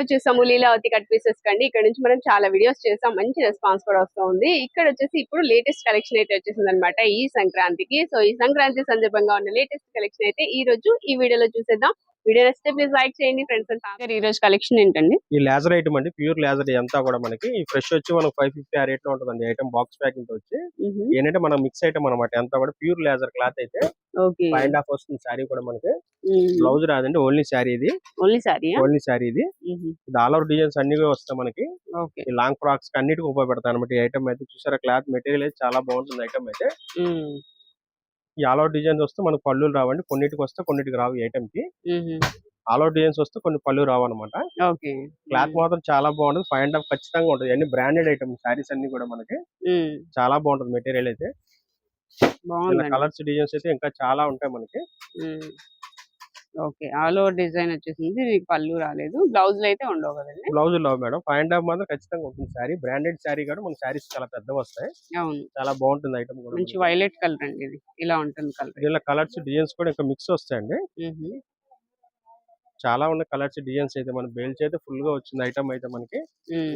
వచ్చేసాము Leelavathi cut pieces కండి. ఇక్కడ నుంచి మనం చాలా వీడియోస్ చేసాం. మంచి రెస్పాన్స్ కూడా వస్తూ ఉంది. ఇక్కడ వచ్చేసి ఇప్పుడు లేటెస్ట్ కలెక్షన్ అయితే వచ్చేసింది అనమాట ఈ సంక్రాంతికి. సో ఈ సంక్రాంతి సందర్భంగా ఉన్న లేటెస్ట్ కలెక్షన్ అయితే ఈ రోజు ఈ వీడియోలో చూసేద్దాం. వీడియో నచ్చితే ప్లీజ్ లైక్ చేయండి ఫ్రెండ్స్ అండ్ ఈ రోజు కలెక్షన్ ఏంటండి? ఈ లేజర్ ఐటమ్ అండి. ప్యూర్ లేజర్ అంతా కూడా మనకి ఫ్రెష్ వచ్చి మనకు ఫైవ్ ఫిఫ్టీ ఆ రేట్లో ఉంటుందండి. ఐటమ్ బాక్స్ ప్యాకింగ్తో వచ్చి ఏంటంటే మన మిక్స్ ఐటమ్ అనమాట అంతా కూడా ప్యూర్ లేజర్ క్లాత్ అయితే అండ్ హాఫ్ వస్తుంది శారీ కూడా మనకి. బ్లౌజ్ రాదండి ఓన్లీ శారీ ఇది. ఓన్లీ సారీ ఓన్లీ శారీ ఇది. ఇది ఆల్ ఓవర్ డిజైన్స్ అన్ని వస్తాయి మనకి. ఓకే. ఈ లాంగ్ ఫ్రాక్స్ అన్నిటికి ఉపయోగపడతాయి అనమాట ఈ ఐటమ్ అయితే చూసారా? క్లాత్ మెటీరియల్ అయితే చాలా బాగుంటుంది ఐటమ్ అయితే. ఈ ఆల్ ఓవర్ డిజైన్స్ వస్తే మనకు పళ్ళు రావండి. కొన్నిటికి వస్తే కొన్నిటికి రావు ఐటమ్కి. ఆల్ ఓవర్ డిజైన్స్ వస్తే కొన్ని పళ్ళు రావు అనమాట ఓకే. క్లాత్ మాత్రం చాలా బాగుంటుంది. ఫైవ్ అండ్ హాఫ్ ఖచ్చితంగా ఉంటుంది. అన్ని బ్రాండెడ్ ఐటమ్ శారీస్ అన్ని కూడా మనకి. చాలా బాగుంటుంది మెటీరియల్ అయితే. కలర్స్ డిజైన్స్ అయితే ఇంకా చాలా ఉంటాయి మనకి. ఓకే. ఆల్ ఓవర్ డిజైన్ వచ్చేసింది. మీకు పళ్ళు రాలేదు. బ్లౌజ్ అయితే ఉండవు కదండి. బ్లౌజ్లో మేడం. ఫైవ్ అండ్ హాఫ్ మాత్రం ఖచ్చితంగా ఉంటుంది శారీ. బ్రాండెడ్ శారీ కూడా మన శారీస్ చాలా పెద్దవి వస్తాయి. అవును. చాలా బాగుంటుంది ఐటమ్ కూడా మంచి వైలెట్ కలర్ అండి ఇది. ఇలా ఉంటుంది కలర్. దీనిలో కలర్స్ డిజైన్స్ కూడా ఇంకా మిక్స్ వస్తాయండి. చాలా ఉన్న కలర్స్ డిజైన్స్ అయితే. మన బేల్స్ అయితే ఫుల్గా వచ్చింది ఐటమ్ అయితే మనకి.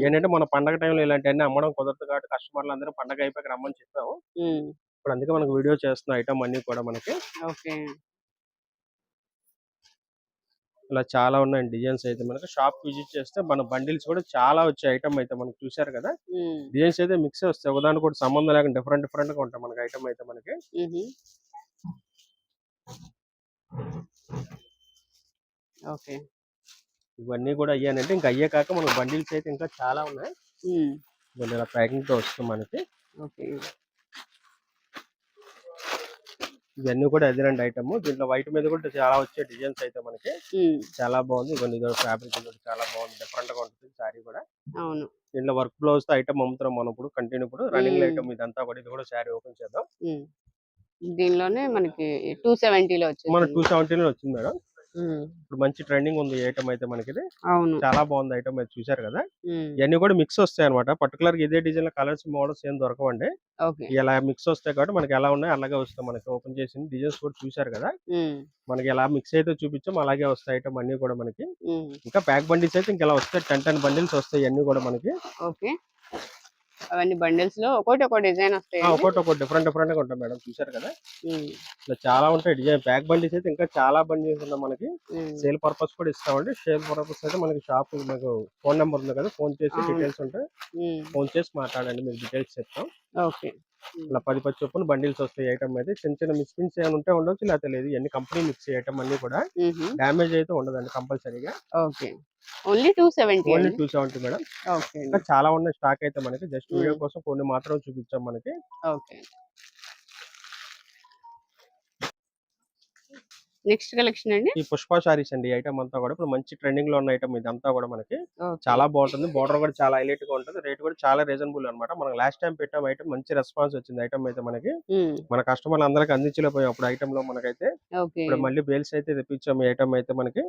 ఏంటంటే మన పండగ టైంలో ఇలాంటివన్నీ అమ్మడం కుదరదు కాబట్టి కస్టమర్లు అందరూ పండగ అయిపోయి రమ్మని చెప్పాము. ఇప్పుడు అందుకే మనకు వీడియో చేస్తున్న ఐటమ్ అన్ని కూడా మనకి. ఓకే. ఇలా చాలా ఉన్నాయి డిజైన్స్ అయితే మనకి. షాప్ విజిట్ చేస్తే మన బండిల్స్ కూడా చాలా వచ్చే ఐటమ్ అయితే మనకి చూశారు కదా. డిజైన్స్ అయితే మిక్స్ వస్తాయి. ఒకదానికి కూడా సంబంధం లేకుండా డిఫరెంట్ డిఫరెంట్గా ఉంటాయి మనకి ఐటమ్ అయితే మనకి. ఓకే. ఇవన్నీ కూడా అయ్యానంటే ఇంకా అయ్యే కాక మనకి బండిల్స్ అయితే ఇంకా చాలా ఉన్నాయి. ఇలా ప్యాకింగ్తో వస్తుంది మనకి. ఓకే. ఇవన్నీ కూడా అదేనండి ఐటమ్. దీంట్లో వైట్ మీద కూడా చాలా వచ్చే డిజైన్స్ అయితే మనకి. చాలా బాగుంది. ఇవన్నీ ఫ్యాబ్రిక్ చాలా బాగుంది. డిఫరెంట్గా ఉంటుంది శారీ కూడా. అవును. దీంట్లో వర్క్ బ్లౌజ్తో ఐటమ్ అమ్ముతున్నాం మనం ఇప్పుడు కంటిన్యూ ఇప్పుడు. రన్నింగ్. ఐటమ్ ఇదంతా కూడా ఇది కూడా శారీ ఓపెన్ చేద్దాం. దీనిలోనే మనకి టూ సెవెంటీలో మన వచ్చింది టూ సెవెంటీన్ వచ్చింది మేడం. ఇప్పుడు మంచి ట్రెండింగ్ ఉంది ఐటమ్ అయితే మనకి అవును. చాలా బాగుంది ఐటమ్ అయితే చూసారు కదా. ఇవన్నీ కూడా మిక్స్ వస్తాయి అనమాట పర్టికులర్గా ఇదే డిజైన్లో కలర్స్ మోడల్స్ ఏం దొరకవండి. ఇలా మిక్స్ వస్తాయి కాబట్టి మనకి ఎలా ఉన్నాయి అలాగే వస్తాయి. మనకి ఓపెన్ చేసిన డిజైన్స్ కూడా చూసారు కదా. మనకి ఎలా మిక్స్ అయితే చూపించాం అలాగే వస్తాయి ఐటమ్ అన్ని కూడా మనకి. ఇంకా ప్యాక్ బండిల్స్ అయితే ఇంకా ఇలా వస్తాయి? టెన్ టెన్ బండిల్స్ వస్తాయి అన్ని కూడా మనకి. ఓకే. అవన్నీ బండిల్స్లో ఒకటి ఒక డిజైన్ వస్తాయి ఒక్కొక్కటి ఒక్కొక్క డిఫరెంట్ డిఫరెంట్గా ఉంటాయి మేడం. చూసారు కదా? ఇలా చాలా ఉంటాయి డిజైన్. ప్యాక్ బండిల్స్ అయితే ఇంకా చాలా బండిల్స్ ఉన్నాయి మనకి. సేల్ పర్పస్ కూడా ఇస్తామండి. సేల్ పర్పస్ అయితే మనకి షాప్ మీకు ఫోన్ నెంబర్ ఉంది కదా? ఫోన్ చేసి. డీటెయిల్స్ ఉంటాయి ఫోన్ చేసి మాట్లాడండి. మీకు డీటెయిల్స్ చెప్తాం. ఓకే. ఇలా పది పది చొప్పున బండిల్స్ వస్తాయి ఐటమ్ అయితే చిన్న చిన్న మిస్ప్రింట్స్ ఏమైనా ఉంటే ఉండొచ్చు లేకపోతే లేదు. ఇవన్నీ కంపెనీ మిక్స్ ఐటమ్ అన్ని కూడా డ్యామేజ్ అయితే ఉండదండి కంపల్సరీగా. Okay. Only two seventy only two seventy madam. Okay ఇంకా చాలా ఉన్నాయి స్టాక్ అయితే మనకి. Just video. కోసం కొన్ని మాత్రం చూపించాం మనకి. ఓకే. నెక్స్ట్ కలెక్షన్ అండి? ఈ పుష్ప శారీస్ అండి ఐటమ్ అంతా కూడా. ఇప్పుడు మంచి ట్రెండింగ్లో ఉన్న ఐటమ్ ఇదంతా కూడా మనకి. చాలా బాగుంటుంది. బోర్డర్ కూడా చాలా హైలైట్గా ఉంటుంది. రేట్ కూడా చాలా రీజనబుల్ అన్నమాట. మనం లాస్ట్ టైం పెట్టాం ఐటమ్ మంచి రెస్పాన్స్ వచ్చింది ఐటమ్ అయితే మనకి. మన కస్టమర్లు అందరికి అందించలేకపోయాం అప్పుడు ఐటమ్లో మనకైతే. ఇప్పుడు మళ్ళీ బేల్స్ అయితే తెప్పించాం ఈ ఐటమ్ అయితే మనకి.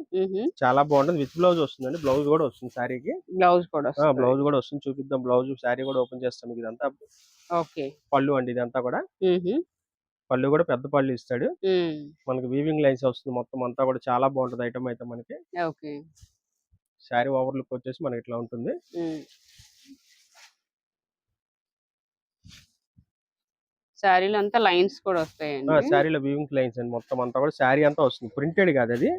చాలా బాగుంటుంది. విత్ బ్లౌజ్ వస్తుందండి. బ్లౌజ్ కూడా వస్తుంది శారీకి. బ్లౌజ్ కూడా. బ్లౌజ్ కూడా వస్తుంది. చూపిద్దాం. బ్లౌజ్ శారీ కూడా ఓపెన్ చేస్తాం ఇదంతా. ఓకే. పళ్ళు అండి ఇదంతా కూడా. పళ్ళు కూడా పెద్ద పళ్ళు ఇస్తాడు. మనకి వీవింగ్ లైన్స్ వస్తుంది మొత్తం అంతా కూడా చాలా బాగుంటుంది ఐటమ్ అయితే మనకి. శారీ ఓవర్ లుక్ వచ్చేసి మనకి ఇట్లా ఉంటుంది. శారీలో అంతా లైన్స్ కూడా వస్తాయండి. శారీలో వీవింగ్ లైన్స్ అండి. మొత్తం అంతా కూడా శారీ అంతా వస్తుంది. ప్రింటెడ్ కాదు అది.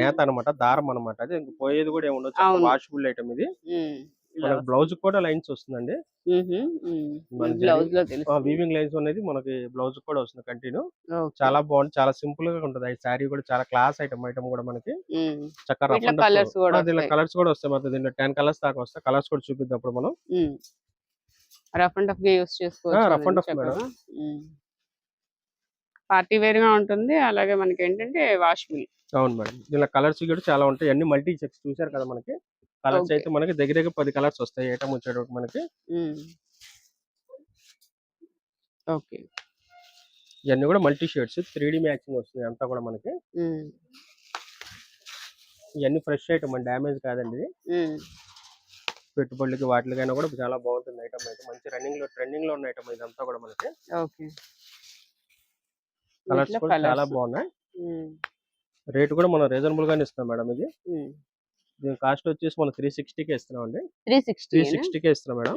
నేత అనమాట దారం అనమాట అది పోయేది కూడా ఏమి ఉండదు. అవును. వాషబుల్ ఐటమ్ ఇది. బ్లౌజ్. కూడా లైన్స్ వస్తుందండి. బ్లౌజ్లో వీవింగ్ లైన్స్ అనేది మనకి బ్లౌజ్ కూడా వస్తుంది కంటిన్యూ. చాలా బాగుంది చాలా సింపుల్గా ఉంటుంది. ఈ శారీ కూడా చాలా క్లాస్ ఐటమ్ ఐటమ్ కూడా మనకి. చక్కగా colours కూడా. కలర్స్ కూడా వస్తాయి. మొత్తం దీనిలో టెన్ కలర్స్ దాకా వస్తాయి. కలర్స్ కూడా చూపిద్దాం ఇప్పుడు మనం. రఫ్ అండ్ టఫ్గా యూస్ చేసుకోవచ్చు చక్కగా. ఉమ్. పార్టీ వేర్గా ఉంటుంది. అలాగే మనకి ఏంటంటే వాషబుల్ అవును మేడం. దీనిలో కలర్స్ కూడా చాలా ఉంటాయి. అన్ని మల్టీ చెక్స్ చూసారు కదా మనకి. కలర్స్. అయితే మనకి దగ్గర దగ్గర పది కలర్స్ వస్తాయి ఐటమ్ వచ్చేటప్పుడు మనకి. ఓకే. ఇవన్నీ కూడా multi shades three D matching వస్తుంది అంతా కూడా మనకి. ఇవన్నీ ఫ్రెష్ ఐటమ్ అండి డ్యామేజ్ కాదండి పెట్టుబడులకి వాటికైనా కూడా చాలా బాగుంటుంది ఐటమ్ అయితే. మంచి రన్నింగ్లో ట్రెండింగ్లో ఉన్న ఐటమ్ ఇదంతా కూడా మనకి. ఓకే. కలర్స్ కూడా చాలా. బాగున్నాయి. రేట్ కూడా మనం రీజనబుల్ గానే ఇస్తాం మేడం ఇది. దీని కాస్ట్ వచ్చేసి మనం త్రీ సిక్స్టీకి ఇస్తున్నాం అండి త్రీ త్రీ సిక్స్టీ సిక్స్టీకే ఇస్తున్నాం మేడం.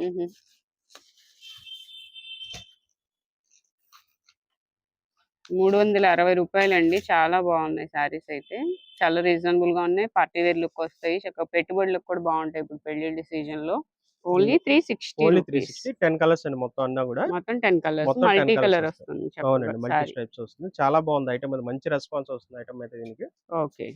మూడు వందల అరవై రూపాయలండి. చాలా బాగున్నాయి శారీస్ అయితే. చాలా రీజనబుల్గా ఉన్నాయి. పార్టీ వేర్ లుక్ వస్తాయి. చక్కగా పెట్టుబడులకు కూడా బాగుంటాయి ఇప్పుడు పెళ్ళి సీజన్లో only three sixty only three sixty ten colours అండి మొత్తం అన్నా కూడా. మొత్తం టెన్ కలర్స్. మొత్తం 10 మల్టీ కలర్. వస్తుంది అవునండి. మల్టీ స్ట్రైప్స్ వస్తుంది. చాలా బాగుంది ఐటమ్ మంచి రెస్పాన్స్ వస్తుంది ఐటమ్ అయితే దీనికి. ఓకే.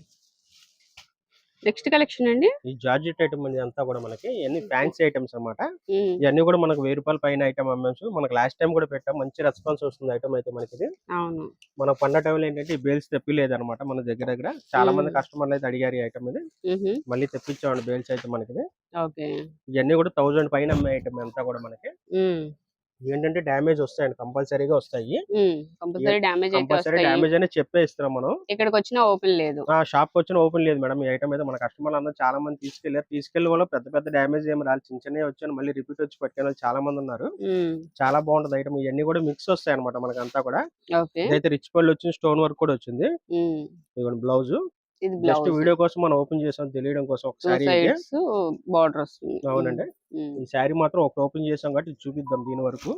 నెక్స్ట్ కలెక్షన్ అండి? ఈ జార్జెట్ ఐటమ్ అంతా కూడా మనకి. ఇవన్నీ ఫ్యాన్సీ ఐటమ్స్ అన్నమాట. ఉమ్, ఇవన్నీ కూడా మనకు వెయ్యి రూపాయల పైన ఐటమ్ అమ్మచ్చు మనకు లాస్ట్ టైం కూడా పెట్టాం. మంచి రెస్పాన్స్ వస్తుంది ఐటమ్ అయితే మనకి ఇది. అవును. మన పండ టైంలో ఏంటంటే బేల్స్ తెప్పిలేదు అనమాట మన దగ్గర దగ్గర. చాలా మంది. కస్టమర్లు అయితే అడిగారు ఈ ఐటమ్ ఇది. మళ్ళీ తెప్పించామండి బేల్స్ అయితే మనకి ఇవన్నీ కూడా థౌజండ్ పైన అమ్మే ఐటమ్ అంతా కూడా మనకి. ఏంటంటే డ్యామేజ్ వస్తాయండి కంపల్సరీగా వస్తాయి. కంపల్సరీ డ్యామేజ్ అయితే కంపల్సరీ వస్తాయి. డ్యామేజ్ అనే చెప్పే ఇస్తున్నాం మనం. ఇక్కడికి వచ్చినా ఓపెన్ లేదు. ఆ షాప్కి వచ్చిన ఓపెన్ లేదు మేడం. ఈ ఐటమ్ అయితే మన కస్టమర్లు అందరూ చాలా మంది తీసుకెళ్ళారు తీసుకెళ్ళి కూడా పెద్ద పెద్ద డ్యామేజ్ ఏమి రాలి చిన్న చిన్నవి వచ్చాను మళ్ళీ రిపీట్ వచ్చి పట్టుకునే వాళ్ళు చాలా మంది ఉన్నారు చాలా బాగుంటుంది ఐటమ్. ఇవన్నీ కూడా మిక్స్ వస్తాయి అనమాట మనకి అంతా కూడా ఇదైతే రిచ్ పళ్ళు వచ్చింది స్టోన్ వర్క్ కూడా వచ్చింది. ఇదిగోండి బ్లౌజ్. ఇది బ్లౌజ్. వీడియో కోసం మనం ఓపెన్ చేసాం తెలియడం కోసం ఒకసారి సైడ్స్ బార్డర్ వస్తుంది. అవునండి. ఈ శారీ మాత్రం ఒక ఓపెన్ చేసాం కాబట్టి చూపిద్దాం దీని వరకు.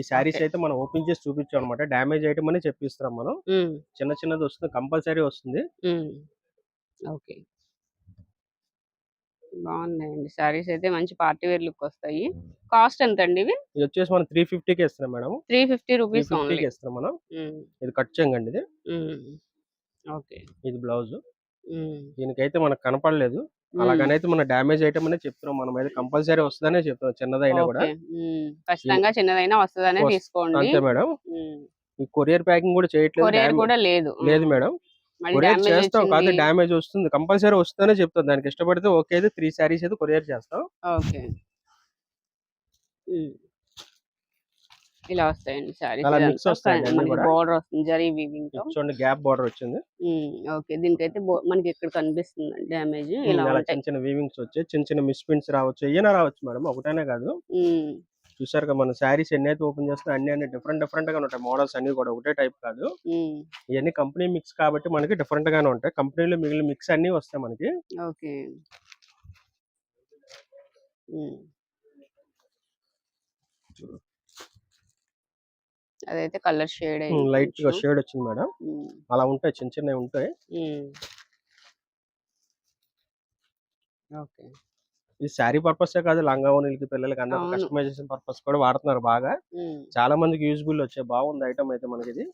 ఈ శారీస్ Okay. అయితే మనం ఓపెన్ చేసి చూపించాం అనమాట డ్యామేజ్ ఐటమ్ అని చెప్పిస్తున్నాం మనం. చిన్న చిన్నది వస్తుంది కంపల్సరీ వస్తుంది. ఓకే. బాగున్నాయండి. శారీస్ అయితే మంచి పార్టీ వేర్ లుక్ వస్తాయి. కాస్ట్ ఎంత అండి ఇవి? ఇది వచ్చేసి మనం త్రీ ఫిఫ్టీకి ఇస్తున్నాం మేడం. త్రీ ఫిఫ్టీ రూపీస్ ఇస్తున్నాం మనం. ఇది కట్ చేయండి ఇది. ఓకే. ఇది బ్లౌజ్. దీనికైతే మనకు కనపడలేదు. అలాగనైతే మన డ్యామేజ్ ఐటమ్ అనే చెప్తున్నాం. మనం అయితే కంపల్సరీ వస్తుందనే చెప్తున్నాం. చిన్నదైనా కూడా. ఖచ్చితంగా చిన్నదైనా వస్తుందనే వస్- తీసుకోండి. అంతే మేడం. ఈ కొరియర్ ప్యాకింగ్ కూడా చేయట్లేదు. కొరియర్ కూడా లేదు. లేదు మేడం. కొరియర్ చేస్తాం కాదు. డ్యామేజ్ వస్తుంది. కంపల్సరీ వస్తుందనే చెప్తాం దానికి ఇష్టపడితే ఓకే అయితే త్రీ శారీస్ అయితే కొరియర్ చేస్తాం. ఓకే. ఇలా వస్తాయండి సారీస్ అలా mix అన్ని మనకి కూడా. బోర్డర్ వస్తుంది. జరీ వీవింగ్తో. చూడండి గ్యాప్ బార్డర్ వచ్చింది. ఓకే. దీనికైతే bo- మనకి ఇక్కడ కనిపిస్తుంది డ్యామేజ్ ఇలా ఉంటాయి. చిన్న చిన్న వీవింగ్స్ వచ్చాయి. చిన్న చిన్న మిస్ ప్రింట్స్ రావచ్చు. ఏమైనా రావచ్చు మేడం? ఒకటేనే కాదు. ఉమ్, చూసారు కదా మన శారీస్ ఎన్ని అయితే ఓపెన్ చేస్తున్నా అన్ని అన్ని డిఫరెంట్ డిఫరెంట్గా ఉంటాయి. మోడల్స్ అన్ని కూడా ఒకటే టైప్ కాదు. ఉమ్, ఇవన్నీ కంపెనీ మిక్స్ కాబట్టి మనకి డిఫరెంట్ గానే ఉంటాయి. కంపెనీలో మిగిలిన మిక్స్ అన్ని వస్తాయి మనకి. ఓకే. ఉమ్. అదైతే కలర్ షేడ్ లైట్గా షేడ్ వచ్చింది మేడం. అలా ఉంటాయి చిన్న చిన్నవి ఉంటాయి. ఓకే. ఈ శారీ పర్పస్ కాదు లంగా ఓనీలకి పిల్లలకి అందరూ. కస్టమైజేషన్ పర్పస్ కూడా వాడుతున్నారు బాగా. చాలా మందికి యూజ్ఫుల్ వచ్చాయి బాగుంది ఐటమ్ అయితే మనకి ఇది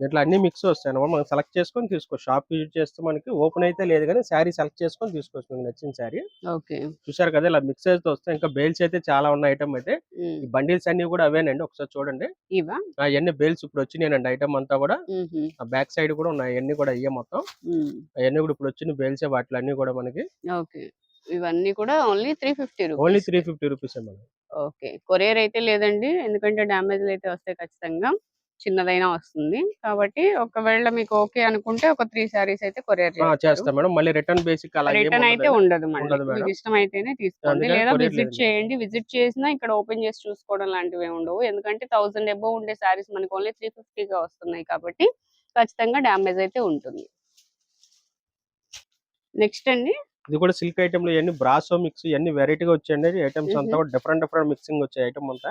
ఇట్లా అన్ని మిక్స్ వస్తాయి అన్నమాట. మనం సెలెక్ట్ చేసుకొని తీసుకో. షాప్ విజిట్ చేస్తే మనకి ఓపెన్ అయితే లేదు కానీ శారీ సెలెక్ట్ చేసుకొని తీసుకోవచ్చు మీకు నచ్చిన శారీ ఓకే. చూసారు కదా ఇలా మిక్స్ అయితే వస్తాయి. ఇంకా బేల్స్ అయితే చాలా ఉన్నాయి ఐటమ్ అయితే. ఈ బండిల్స్ అన్ని కూడా అవేనండి ఒకసారి చూడండి. ఇవా? అవన్నీ బేల్స్ ఇప్పుడు వచ్చినాయండి ఐటమ్ అంతా కూడా. బ్యాక్ సైడ్ కూడా ఉన్నాయి. అవన్నీ కూడా అయ్యే మొత్తం. అవన్నీ కూడా ఇప్పుడు వచ్చిన బేల్సే వాటిలో అన్ని కూడా మనకి. ఓకే. ఇవన్నీ కూడా only three fifty only rupees three fifty rupees okay. Courier అయితే లేదండి. ఎందుకంటే డ్యామేజ్లు అయితే వస్తాయి ఖచ్చితంగా. చిన్నదైనా వస్తుంది. కాబట్టి ఒకవేళ మీకు ఓకే అనుకుంటే ఒక త్రీ సారీస్ అయితే కొరియర్ చేస్తాం మేడం. మళ్ళీ రిటర్న్ బేసిక్ రిటర్న్ అయితే ఉండదు. మీకు ఇష్టం అయితేనే తీసుకోండి లేదా విజిట్. చేయండి. విజిట్ చేసినా ఇక్కడ ఓపెన్ చేసి చూసుకోవడం లాంటివి ఉండవు. ఎందుకంటే థౌసండ్ ఎబో ఉండే సారీస్ మనకి ఓన్లీ త్రీ ఫిఫ్టీగా వస్తున్నాయి కాబట్టి ఖచ్చితంగా డ్యామేజ్ అయితే ఉంటుంది. నెక్స్ట్ అండి. ఇది కూడా సిల్క్ ఐటమ్లో ఇవన్నీ బ్రాసో మిక్స్ ఇవన్నీ వెరైటీగా వచ్చాయండి. ఐటమ్స్ అంతా. కూడా డిఫరెంట్ డిఫరెంట్ మిక్సింగ్ వచ్చాయి ఐటమ్ అంతా.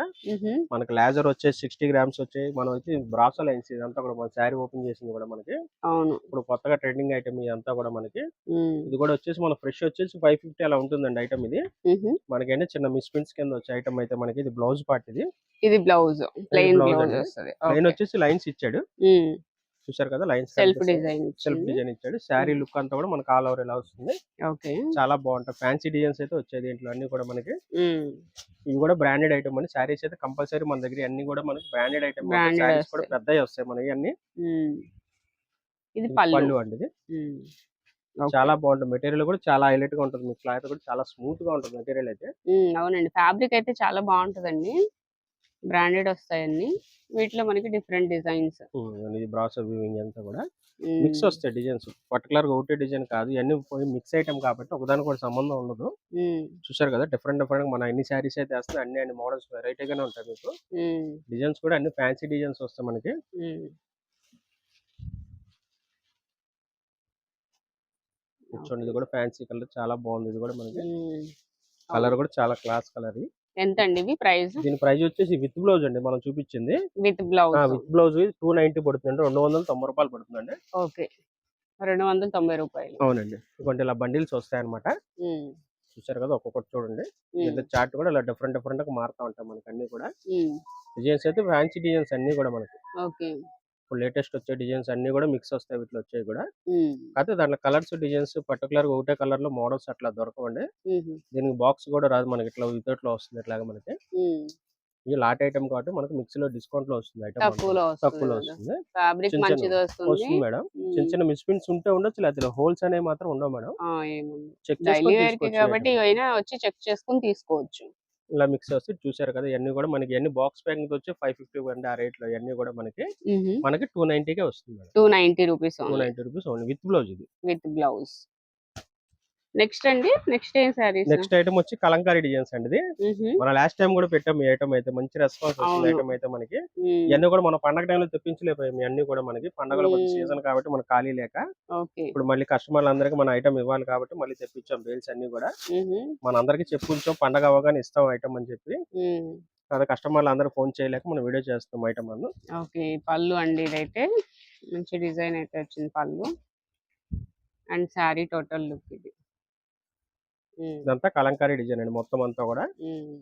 మనకి లేజర్ వచ్చేసి సిక్స్టీ గ్రామ్స్ వచ్చాయి. మనం వచ్చి బ్రాసో లైన్స్ ఇదంతా కూడా మన శారీ ఓపెన్ చేసింది కూడా మనకి. అవును. ఇప్పుడు కొత్తగా ట్రెండింగ్ ఐటమ్ ఇదంతా కూడా మనకి. ఇది కూడా వచ్చేసి మన ఫ్రెష్ వచ్చేసి ఫైవ్ ఫిఫ్టీ అలా ఉంటుందండి ఐటమ్ ఇది. మ్హూ. మనకి చిన్న మిస్ ప్రింట్స్ కింద వచ్చే ఐటమ్ అయితే మనకి ఇది బ్లౌజ్ పార్ట్ ఇది. ఇది బ్లౌజ్ ప్లెయిన్ బ్లౌజ్ వచ్చేసి లైన్స్ ఇచ్చాడు. చూసారు కదా lines self design self design ఇచ్చాడు. శారీ లుక్ అంతా కూడా మనకి ఆల్ ఓవర్ ఇలా వస్తుంది. ఓకే. చాలా బాగుంటాయి. ఫ్యాన్సీ డిజైన్స్ అయితే వచ్చాయి దీంట్లో అన్ని కూడా మనకి. ఇవి కూడా బ్రాండెడ్ ఐటమ్ అండి. శారీస్ అయితే కంపల్సరీ మన దగ్గర అన్ని కూడా మనకి బ్రాండెడ్ ఐటమ్. శారీస్ కూడా. పెద్దవి వస్తాయి మనకి అన్ని. ఇది పళ్ళు. అండి ఇది. చాలా బాగుంటుంది. మెటీరియల్ కూడా చాలా హైలైట్గా ఉంటుంది. మీ క్లాత్ కూడా చాలా స్మూత్గా ఉంటుంది మెటీరియల్ అయితే. అవునండి. ఫ్యాబ్రిక్ అయితే చాలా బాగుంటదండి. బ్రాండెడ్ వస్తాయండి వీటిలో మనకి డిఫరెంట్ డిజైన్స్. బ్రాస్ వీవింగ్ అంతా కూడా. మిక్స్ వస్తాయి డిజైన్స్. పర్టికులర్గా ఒకటే డిజైన్ కాదు. ఇవన్నీ పోయి మిక్స్ ఐటమ్ కాబట్టి ఒకదానికి కూడా సంబంధం ఉండదు. చూసారు కదా? డిఫరెంట్ డిఫరెంట్ మన ఎన్ని శారీస్ అయితే వస్తాయి. అన్ని అన్ని మోడల్స్ వెరైటీగానే ఉంటాయి మీకు. డిజైన్స్ కూడా అన్ని ఫ్యాన్సీ డిజైన్స్ వస్తాయి మనకి. చూడండి ఇది కూడా ఫ్యాన్సీ కలర్. చాలా బాగుంది. ఇది కూడా మనకి. కలర్ కూడా చాలా క్లాస్ కలర్. ఎంత అండి ఇవి ప్రైస్? దీని ప్రైస్ వచ్చేసి విత్ బ్లౌజ్ అండి మనం చూపించింది. With blouse. With blouse two ninety పడుతుంది రెండు వందల తొంభై రూపాయలు పడుతుందండి. ఓకే. రెండు వందల తొంభై రూపాయలు. అవునండి. ఇటువంటి ఇలా బండిల్స్ వస్తాయి అనమాట మ్మ్. చూసారు కదా ఒక్కొక్కటి చూడండి. చార్ట్ కూడా ఇలా డిఫరెంట్ డిఫరెంట్గా మారుతా ఉంటాయి మనకి అన్ని కూడా. డిజైన్స్ అయితే ఫ్యాన్సీ డిజైన్స్ అన్ని కూడా మనకి. ఓకే. ఇప్పుడు లేటెస్ట్ వచ్చే డిజైన్స్ అన్ని కూడా మిక్స్ వస్తాయి వీటిలో వచ్చాయి కూడా. కాకపోతే దాంట్లో కలర్స్ డిజైన్స్ పర్టికులర్గా ఒకటే కలర్లో మోడల్స్ అట్లా దొరకవండి. దీనికి బాక్స్ కూడా రాదు మనకి ఇట్లా వితౌట్లో వస్తుంది ఇట్లాగా మనకి. ఈ లాట్ ఐటమ్ కాబట్టి మనకి మిక్స్లో డిస్కౌంట్లో వస్తుంది ఐటమ్ తక్కువలో వస్తుంది వస్తుంది. ఫ్యాబ్రిక్ మంచిది మేడం. చిన్న చిన్న మిస్ప్రింట్స్ ఉంటే ఉండొచ్చు లేకపోతే హోల్స్ అనేవి మాత్రం ఉండవు మేడం. చెక్ డైలీ వేర్కి చేసుకోవచ్చు కాబట్టి అయినా వచ్చి చెక్ చేసుకుని తీసుకోవచ్చు. ఇలా మిక్స్ వస్తే చూసారు కదా ఇవన్నీ కూడా మనకి ఇవన్నీ బాక్స్ ప్యాకింగ్ వచ్చి ఫైవ్ ఫిఫ్టీ అండి ఆ రేట్లో ఇవన్నీ కూడా మనకి మనకి టూ కే వస్తుంది two ninety rupees two ninety rupees only with blouse ఇది. విత్ బ్లౌజ్ నెక్స్ట్ అండి నెక్స్ట్ ఏం సారీస్ నెక్స్ట్ ఐటమ్ వచ్చి కలంకారీ డిజైన్స్ అండి ఇది. మన లాస్ట్ టైం కూడా పెట్టాం ఈ ఐటమ్ అయితే మంచి రెస్పాన్స్ వచ్చింది. ఐటమ్ అయితే మనకి. ఇవన్నీ కూడా మన పండగ టైంలో తెప్పించలేకపోయాం అన్ని కూడా మనకి. పండగల. సీజన్ కాబట్టి మనకి ఖాళీ లేక ఓకే. ఇప్పుడు మళ్ళీ కస్టమర్లు అందరికి మన ఐటమ్ ఇవ్వాలి కాబట్టి మళ్ళీ తెప్పించాం బేల్స్ అన్ని కూడా. మన అందరికి చెప్పుకుంటాం పండగ అవగానే ఇస్తాం ఐటమ్ అని చెప్పి. అదే కస్టమర్లు అందరూ ఫోన్ చేయలేక మనం వీడియో చేస్తాం ఐటమ్ అನ್ನು ఓకే పళ్ళు అండి ఇదైతే. మంచి డిజైన్ అయితే వచ్చింది పళ్ళు. అండ్ శారీ టోటల్ లుక్ ఇది. ఇదంతా కలంకారీ డిజైన్ అండి. మొత్తం అంతా కూడా.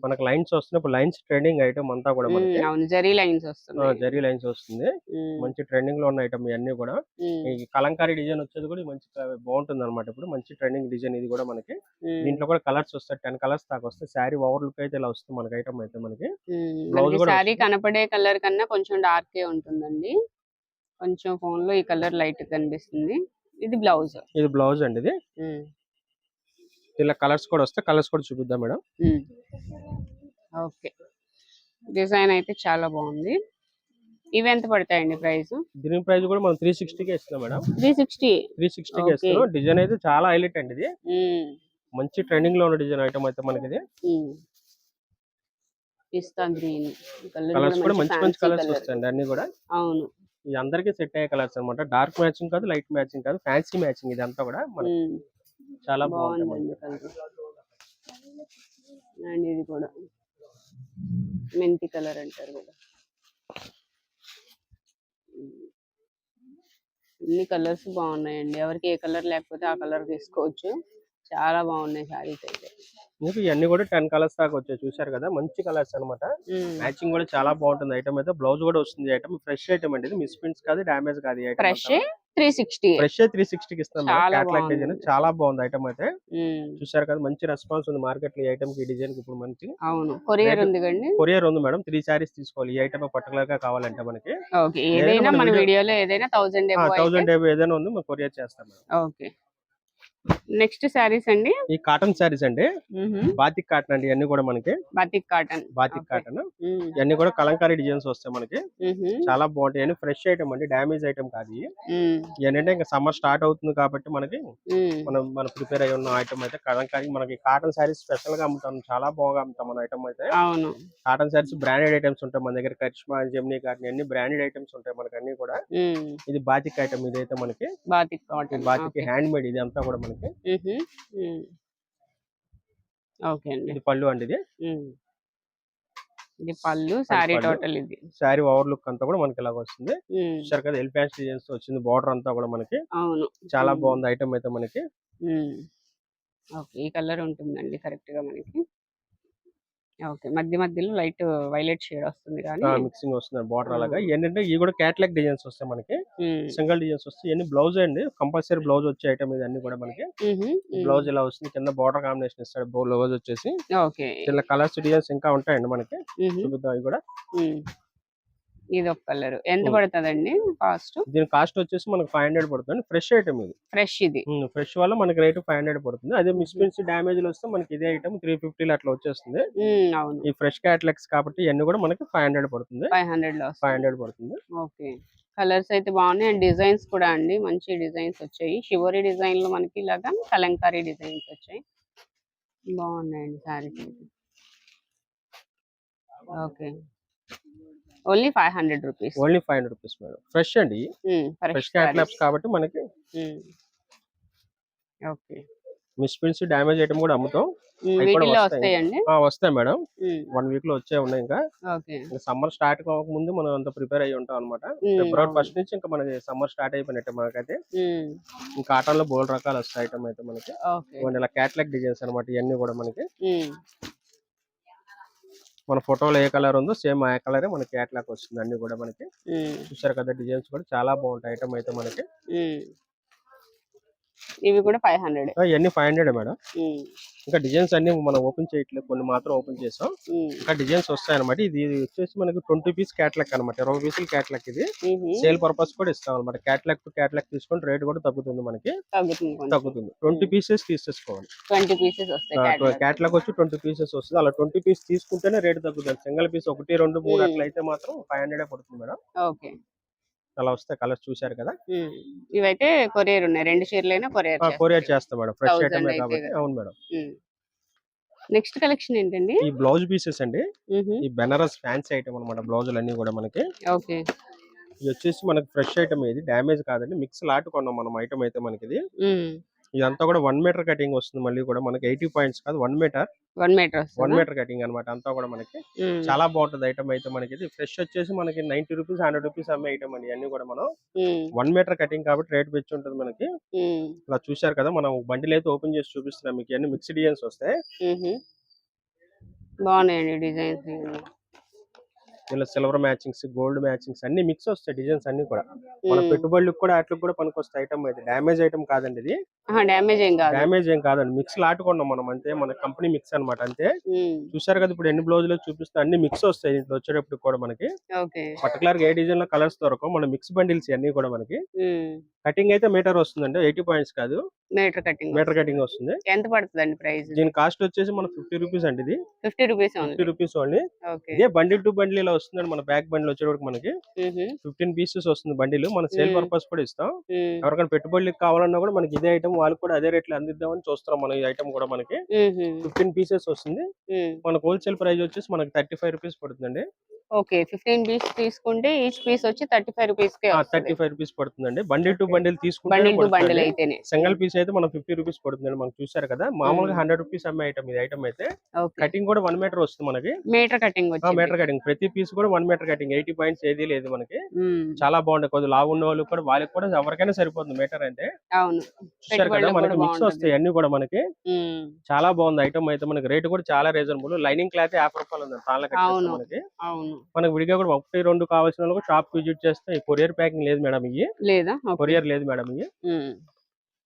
మనకి లైన్స్ వస్తున్నప్పుడు లైన్స్ ట్రెండింగ్ ఐటమ్ అంతా కూడా జరీ లైన్స్ వస్తున్నాయి. జరీ లైన్స్ వస్తుంది. మంచి ట్రెండింగ్లో ఉన్న ఐటమ్ ఇవన్నీ కూడా. ఈ కలంకారీ డిజైన్ వచ్చేది కూడా మంచి బాగుంటుంది అనమాట ఇప్పుడు. మంచి ట్రెండింగ్ డిజైన్ ఇది కూడా మనకి. దీంట్లో కూడా కలర్స్ వస్తాయి. టెన్ కలర్స్ దాకా వస్తాయి. శారీ ఓవర్ లుక్ అయితే ఇలా వస్తుంది మనకి ఐటమ్ అయితే మనకి. బ్లౌజ్ కూడా శారీ వస్తుంది. కనపడే కలర్ కన్నా కొంచెం డార్కే ఉంటుందండి. కొంచెం ఫోన్లో ఈ కలర్ లైట్ కనిపిస్తుంది. ఇది బ్లౌజ్. ఇది బ్లౌజ్ అండి ఇది. ఇలా కలర్స్ కూడా వస్తాయి కలర్స్ కూడా చూపిద్దాం మేడం. ఓకే. డిజైన్ అయితే చాలా బాగుంది. ఇవి ఎంత పడతాయండి ప్రైస్? దీని ప్రైస్ కూడా మనం త్రీ సిక్స్టీకే ఇస్తున్నాం మేడం. త్రీ సిక్స్టీ త్రీ సిక్స్టీకే. ఇస్తున్నాం. డిజైన్ అయితే చాలా హైలైట్ అండి ఇది. మంచి ట్రెండింగ్లో ఉన్న డిజైన్ ఐటమ్ అయితే మనకి ఇది పిస్తా గ్రీన్ కలర్స్ కూడా మంచి మంచి కలర్స్ వస్తాయండి అన్ని కూడా. అవును. ఇది అందరికీ సెట్ అయ్యే కలర్స్ అన్నమాట. డార్క్ మ్యాచింగ్ కాదు లైట్ మ్యాచింగ్ కాదు ఫ్యాన్సీ మ్యాచింగ్ ఇది అంతా కూడా మనకి. చాలా బాగుందండి కలర్. అండ్ ఇది కూడా. మెంతి కలర్ అంటారు కదా. అన్ని కలర్స్ బాగున్నాయండి. ఎవరికి ఏ కలర్ లేకపోతే ఆ కలర్ తీసుకోవచ్చు. చాలా బాగున్నాయి శారీస్ అయితే. మీకు ఇవన్నీ కూడా టెన్ కలర్స్ దాకా వచ్చాయి. చూసారు కదా? మంచి కలర్స్ అన్నమాట. మ్యాచింగ్ కూడా చాలా బాగుంటుంది. ఐటమ్ అయితే బ్లౌజ్ కూడా వస్తుంది. ఐటమ్ ఫ్రెష్ ఐటమ్ అండి ఇది. మిస్ ప్రింట్స్ కాదు డామేజ్ కాదు fresh? Three sixty. Fresh three సిక్స్టీకి ఇస్తాం చాలా క్యాట్లాగ్ డిజైన్ బాగుంది. చాలా బాగుంది ఐటమ్ అయితే. చూసారు కదా మంచి రెస్పాన్స్ ఉంది మార్కెట్లో ఈ ఐటమ్కి డిజైన్కి ఇప్పుడు మంచి అవును. కొరియర్ ఉంది కండి కొరియర్ ఉంది మేడం. త్రీ సారీస్ తీసుకోవాలి. ఈ ఐటమ్ పర్టికులర్గా కావాలంటే మనకి. ఏదైనా మన మన వీడియోలో ఏదైనా థౌసండ్ డేబీ ఏదైనా ఉంది మేము కొరియర్ చేస్తాం ఓకే. నెక్స్ట్ శారీస్ అండి? ఈ కాటన్ సారీస్ అండి. బాతిక్ కాటన్ అండి ఇవన్నీ కూడా మనకి. Batik cotton. Batik cotton. ఇవన్నీ కూడా కలంకారీ డిజైన్స్ వస్తాయి మనకి. చాలా బాగుంటాయి. ఇవన్నీ ఫ్రెష్ ఐటమ్ అండి డామేజ్ ఐటమ్ కాదు ఏంటంటే ఇంకా సమ్మర్ స్టార్ట్ అవుతుంది కాబట్టి మనకి మనం మనం ప్రిపేర్ అయి ఉన్న ఐటమ్ అయితే కలంకారీ మనకి కాటన్ సారీస్ స్పెషల్గా అమ్ముతాం. చాలా బాగా అమ్ముతాం మన ఐటమ్ అయితే. అవును. కాటన్ సారీస్ బ్రాండెడ్ ఐటమ్స్ ఉంటాయి మన దగ్గర. కరిష్మా జెమినీ కాటన్ అన్ని బ్రాండెడ్ ఐటమ్స్ ఉంటాయి మనకి అన్ని కూడా. ఇది బాతిక్ ఐటమ్ ఇది అయితే మనకి. బాతిక్ బాతిక్ హ్యాండ్ మేడ్ ఇది అంతా కూడా మనకి ఓకే అండి. ఇది పళ్ళు అండి ఇది. ఇది పళ్ళు శారీ. టోటల్ ఇది. శారీ ఓవర్ లుక్ అంతా కూడా మనకి ఇలాగ వస్తుంది. చూసారు కదా ఎల్ ప్యాంట్ డిజైన్స్ వచ్చింది బార్డర్ అంతా కూడా మనకి. అవును. చాలా. బాగుంది ఐటమ్ అయితే మనకి. ఓకే. ఈ కలర్ ఉంటుందండి కరెక్ట్గా మనకి. ఓకే. మధ్య మధ్యలో లైట్ వైలెట్ షేడ్ వస్తుంది కానీ మిక్సింగ్ వస్తుంది బార్డర్. అలాగా. ఏంటంటే ఇవి కూడా క్యాట్లాగ్ డిజైన్స్ వస్తాయి మనకి. సింగిల్ డిజైన్స్ వస్తాయి. ఇవన్నీ బ్లౌజ్ అండి. కంపల్సరీ బ్లౌజ్ వచ్చే ఐటమ్ ఇది అన్ని కూడా మనకి. బ్లౌజ్ ఇలా వస్తుంది. కింద బార్డర్ కాంబినేషన్ ఇస్తాడు బ్లౌజ్ వచ్చేసి. ఓకే. ఇలా కలర్స్ డిజైన్స్ ఇంకా ఉంటాయండి మనకి. చూపిద్దాం అవి కూడా. ఇది ఒక కలర్. ఎంత. పడుతుందండి కాస్ట్? దీని కాస్ట్ వచ్చేసి మనకి ఫైవ్ హండ్రెడ్ పడుతుంది ఫ్రెష్ ఐటమ్ ఇది. ఫ్రెష్ ఇది. ఫ్రెష్ వల్ల మనకి రేట్ ఫైవ్ హండ్రెడ్ పడుతుంది. అదే మిస్ప్రింట్స్ డ్యామేజ్ వస్తే మనకి ఇదే ఐటమ్ త్రీ ఫిఫ్టీలో అట్లా వచ్చేస్తుంది. ఈ ఫ్రెష్ క్యాట్లాగ్స్ కాబట్టి ఇవన్నీ కూడా మనకి ఫైవ్ హండ్రెడ్ పడుతుంది. ఫైవ్ హండ్రెడ్లో ఫైవ్ హండ్రెడ్ పడుతుంది. ఓకే. కలర్స్ అయితే బాగున్నాయి. అండ్ డిజైన్స్ కూడా అండి. మంచి డిజైన్స్ వచ్చాయి. షివరీ డిజైన్లో మనకి ఇలాగా కలంకారీ డిజైన్స్ వచ్చాయి. బాగున్నాయండి saris okay. Only five hundred rupees. Only five hundred rupees madam. Fresh అండి ఫ్రెష్ క్యాట్లాగ్స్ కాబట్టి మనకి ఓకే. మిస్ప్రింట్స్ డ్యామేజ్ ఐటమ్ కూడా అమ్ముతాం. వస్తాయి. మేడం. వన్ వీక్లో వచ్చే ఉన్నాయి ఇంకా. సమ్మర్ స్టార్ట్ కాక ముందు మనం అంత ప్రిపేర్ అయ్యి ఉంటాం అనమాట ఫిబ్రవరి. ఫస్ట్ నుంచి ఇంకా మనకి సమ్మర్ స్టార్ట్ అయిపోయినట్టే మనకైతే. ఇంకా కాటన్లో బోల్ రకాలు వస్తాయి ఐటమ్ అయితే మనకి. ఇలా క్యాట్లాగ్ డిజైన్స్ అనమాట ఇవన్నీ కూడా మనకి. మన ఫోటోలో ఏ కలర్ ఉందో సేమ్ ఆ కలరే మనకి క్యాట్లాగ్ వస్తుంది. అన్ని కూడా మనకి. చూసారు కదా డిజైన్స్ కూడా చాలా బాగుంటాయి. ఐటమ్ అయితే మనకి. ఇవి కూడా ఫైవ్ హండ్రెడ్ ఇవన్నీ ఫైవ్ హండ్రెడ్ మేడం. ఇంకా డిజైన్స్ అన్ని మనం ఓపెన్ చేయట్లేదు. కొన్ని మాత్రం ఓపెన్ చేసాం ఇంకా డిజైన్స్ వస్తాయి అనమాట ఇది వచ్చేసి మనకి ట్వంటీ పీస్ క్యాట్లాగ్ అనమాట ఇరవై పీసులు క్యాట్లాగ్ ఇది. సేల్ పర్పస్ కూడా ఇస్తాం అనమాట క్యాట్లాగ్ టు క్యాట్లాగ్ తీసుకుంటే రేట్ కూడా తగ్గుతుంది మనకి. తగ్గుతుంది ట్వంటీ పీసెస్ తీసేసుకోవాలి. Twenty pieces. క్యాట్లాగ్ వచ్చి ట్వంటీ పీసెస్ వస్తుంది. అలా ట్వంటీ పీస్ తీసుకుంటేనే రేట్ తగ్గుతుంది. సింగిల్ పీస్ ఒకటి రెండు మూడు. అట్లా అయితే మాత్రం ఫైవ్ హండ్రెడ్ పడుతుంది మేడం. ఓకే. అలా వస్తాయి కలర్స్ చూసారు కదా. ఇవైతే కొరియర్ ఉన్నాయి. రెండు చీరలైనా కొరియర్ కొరియర్ చేస్తాం మేడం ఫ్రెష్ 1000 ఐటమ్ కాబట్టి. అవును మేడం. నెక్స్ట్ కలెక్షన్ ఏంటండి? ఈ బ్లౌజ్ పీసెస్ అండి. ఈ బెనారస్ ఫ్యాన్సీ ఐటమ్ అనమాట బ్లౌజులు అన్ని కూడా మనకి. ఓకే. ఇది వచ్చేసి మనకి ఫ్రెష్ ఐటమ్ ఇది. డ్యామేజ్ కాదండి. మిక్స్ లాట్ కొన్నాం మనం ఐటమ్ అయితే మనకి ఇది. ఇదంతా కూడా వన్ మీటర్ కటింగ్ వస్తుంది మళ్ళీ కూడా. మనకి ఎయిటీ పాయింట్స్ కాదు one metre. One metre one metre cutting అనమాట అంతా కూడా మనకి. చాలా బాగుంటుంది ఐటమ్ అయితే మనకి ఇది. ఫ్రెష్ వచ్చేసి మనకి నైన్టీ రూపీస్ హండ్రెడ్ రూపీస్ అమ్మే ఐటమ్ అండి అన్ని కూడా మనం. వన్ మీటర్ కటింగ్ కాబట్టి రేట్ పెంచి ఉంటుంది మనకి. ఇలా చూశారు కదా మనం బండిల్ అయితే ఓపెన్ చేసి చూపిస్తున్నాం మీకు. అన్ని మిక్స్ డిజైన్స్ వస్తాయి. బాగున్నాయండి డిజైన్స్ ఇలా సిల్వర్ మ్యాచింగ్స్ గోల్డ్ మ్యాచింగ్స్ అన్ని మిక్స్ వస్తాయి డిజైన్స్ అన్ని కూడా. మన పెట్టుబడులకు కూడా వాటికి కూడా పనికొస్తాయి ఐటమ్ అయితే. డ్యామేజ్ ఐటమ్ కాదండి ఇది. డ్యామేజ్ ఏం కాదు. డ్యామేజ్ ఏం కాదండి. మిక్స్ లాటుకున్నాం మనం అంతే. మన కంపెనీ మిక్స్ అన్నమాట అంతే. చూశారు కదా ఇప్పుడు ఎన్ని బ్లౌజులు చూపిస్తే అన్ని మిక్స్ వస్తాయి ఇంట్లో వచ్చేటప్పుడు కూడా మనకి. పర్టికులర్గా ఏ డిజైన్లో కలర్స్ దొరకవు. మన మిక్స్ బండిల్స్ అన్ని కూడా మనకి. కటింగ్ అయితే మీటర్ వస్తుందండి. ఎయిటీ పాయింట్స్ కాదు. మీటర్ కటింగ్ మీటర్ కటింగ్ వస్తుంది. ఎంత పడుతుందండి ప్రైస్? దీని కాస్ట్ వచ్చేసి మన ఫిఫ్టీ రూపీస్ అండి ఇది. Fifty rupees fifty rupees only. ఇదే బండిల్ టు బండిల్ ఇలా వస్తుందండి మన బ్యాక్ బండిల్ వచ్చేటప్పుడు మనకి. ఫిఫ్టీన్ పీసెస్ వస్తుంది బండిల్. మన సేల్. పర్పస్ కూడా ఇస్తాం. ఎవరికైనా పెట్టుబడులకు కావాలన్నా కూడా మనకి ఇదే ఐటమ్ వాళ్ళకి కూడా అదే రేట్లు అందిద్దామని చూస్తున్నాం మనం ఈ ఐటమ్ కూడా మనకి. ఫిఫ్టీన్ పీసెస్ వస్తుంది. మనకు హోల్సేల్ ప్రైస్ వచ్చేసి మనకి థర్టీ ఫైవ్ రూపీస్ పడుతుందండి. ఓకే. ఫిఫ్టీన్ పీస్ తీసుకుంటే ఈచ్ పీస్ వచ్చి థర్టీ ఫైవ్ రూపీస్ కే థర్టీ ఫైవ్ రూపీస్ పడుతుందండి. Bundle two. బండిల్ తీసుకుంటే బండిల్ టు బండిల్ అయితేనే. సింగిల్ పీస్ అయితే మనం ఫిఫ్టీ రూపీస్ పడుతుందండి. మనం చూసారు కదా మామూలుగా. హండ్రెడ్ రూపీస్ అమ్మే ఐటమ్ ఇది. ఐటమ్ అయితే కటింగ్ కూడా వన్ మీటర్ వస్తుంది మనకి. Metre cutting metre cutting. ప్రతి పీస్ కూడా one metre cutting. Eighty points ఏది లేదు మనకి. చాలా బాగుంటాయి. కొద్దిగా లావు ఉన్న వాళ్ళకి కూడా వాళ్ళకి కూడా ఎవరికైనా సరిపోతుంది మీటర్ అంటే చూసారు కదా మనకి మిక్స్. వస్తాయి అన్ని కూడా మనకి. చాలా బాగుంది. ఐటమ్ అయితే మనకి రేట్ కూడా చాలా రీజనబుల్. లైనింగ్ క్లాత్ యాభై రూపాయలు ఉంది. మనకి. అవును. మనకి విడిగా కూడా ఒకటి రెండు కావాల్సిన వాళ్ళు షాప్ విజిట్ చేస్తే కొరియర్ ప్యాకింగ్ లేదు మేడం ఇవి లేదా. కొరియర్ లేదు మేడం ఇవి.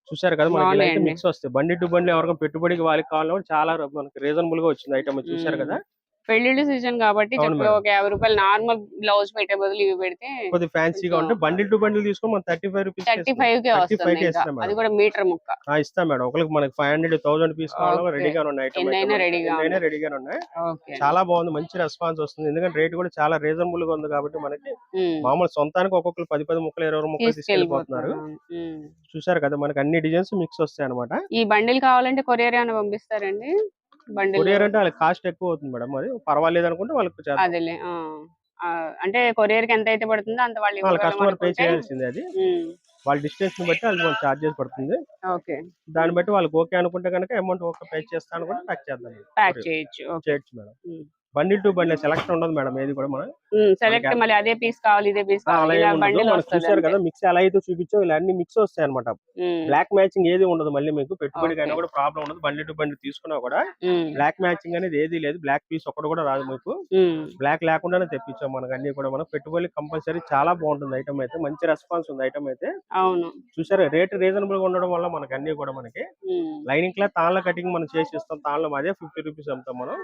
చూసారు కదా మనకి. మిక్స్ వస్తాయి బండి టు బండి ఎవరికైనా పెట్టుబడికి వాళ్ళకి కావాలన్నా చాలా మనకి రీజనబుల్గా వచ్చింది ఐటమ్ చూసారు. కదా పెళ్ళిళ్ళ సీజన్ కాబట్టి మేడం. ఒక యాభై రూపాయలు నార్మల్ బ్లౌజ్ పెట్టే బదులు ఇవి పెడితే కొద్దిగా ఫ్యాన్సీగా ఉంటే బండిల్ టు బండిల్ తీసుకొని మనం thirty five rupees thirty five కే 35 వస్తుంది. అది కూడా మీటర్ ముక్క. ఇస్తాం మేడం. ఒకరికి మనకి ఫైవ్ హండ్రెడ్ థౌసండ్ పీస్ కావాలన్నా Okay. రెడీగా ఉన్నాయి రెడీగా ఎన్నైనా ఉన్నాయి. రెడీగా ఉన్నాయి. ఓకే. చాలా బాగుంది. మంచి రెస్పాన్స్ వస్తుంది. ఎందుకంటే రేట్ కూడా చాలా రీజనబుల్గా ఉంది కాబట్టి మనకి. మామూలు సొంతానికి ఒక్కొక్కరు పది పది ముక్కలు ఇరవై ముక్కలు తీసుకెళ్ళిపోతున్నారు. చూసారు కదా మనకి అన్ని డిజైన్స్ మిక్స్ వస్తాయి అనమాట ఈ బండిల్ కావాలంటే కొరియర్ ఏమైనా పంపిస్తారండి? కొరియర్ అంటే వాళ్ళకి కాస్ట్ ఎక్కువ అవుతుంది మేడం మరి. పర్వాలేదు అనుకుంటే వాళ్ళకి. అదేలే. అంటే కొరియర్కి ఎంత అయితే పడుతుందో అంత వాళ్ళు వాళ్ళ కస్టమర్ పే చేయాల్సిందే అది. వాళ్ళ డిస్టెన్స్ని బట్టి వాళ్ళకి మన చార్జెస్ పడుతుంది. ఓకే. దాన్ని బట్టి వాళ్ళకి ఓకే అనుకుంటే కనుక అమౌంట్ ఓకే పే చేస్తా అనుకుంటే ప్యాక్ చేద్దాం. ప్యాక్ చేయొచ్చు. ఓకే. చేయొచ్చు madam. Bundle two bundle selection ఉండదు మేడం ఏది కూడా మనం సెలెక్ట్ మళ్ళీ అదే పీస్ కావాలి ఇదే పీస్ బండిల్ చూసారు కదా మిక్స్ ఎలా అయితే చూపించాం ఇలా అన్ని మిక్స్ వస్తాయి అనమాట బ్లాక్ మ్యాచింగ్ ఏది ఉండదు మళ్ళీ మీకు పెట్టుబడికి అయినా Okay. కూడా ప్రాబ్లం ఉండదు. బండి టు బండి తీసుకున్నా కూడా బ్లాక్ మ్యాచింగ్ అనేది ఏది లేదు. బ్లాక్ పీస్ ఒకటి కూడా రాదు మీకు. బ్లాక్ లేకుండానే తెప్పించాం మనకు అన్ని కూడా మనం. పెట్టుబడి కంపల్సరీ చాలా బాగుంటుంది ఐటమ్ అయితే మంచి రెస్పాన్స్ ఉంది ఐటమ్ అయితే. అవును. చూసారు రేట్ రీజనబుల్గా ఉండడం వల్ల మనకి అన్ని కూడా మనకి. లైనింగ్ క్లాత్ తాళ్ళ కటింగ్ మనం చేసి ఇస్తాం తాళ్ళ అదే ఫిఫ్టీ రూపీస్ అమ్ముతాం మనం.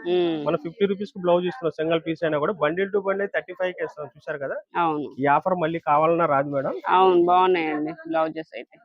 మనం ఫిఫ్టీ రూపీస్కి బ్లౌజ్ ఇస్తున్నాం సింగిల్ పీస్ అయినా కూడా బండిల్ టు బండిల్ థర్టీ ఫైవ్కి ఇస్తాం చూసారు కదా? అవును. ఈ ఆఫర్ మళ్ళీ కావాలన్నా రాదు మేడం. అవును బాగున్నాయండి బ్లౌజెస్ అయితే.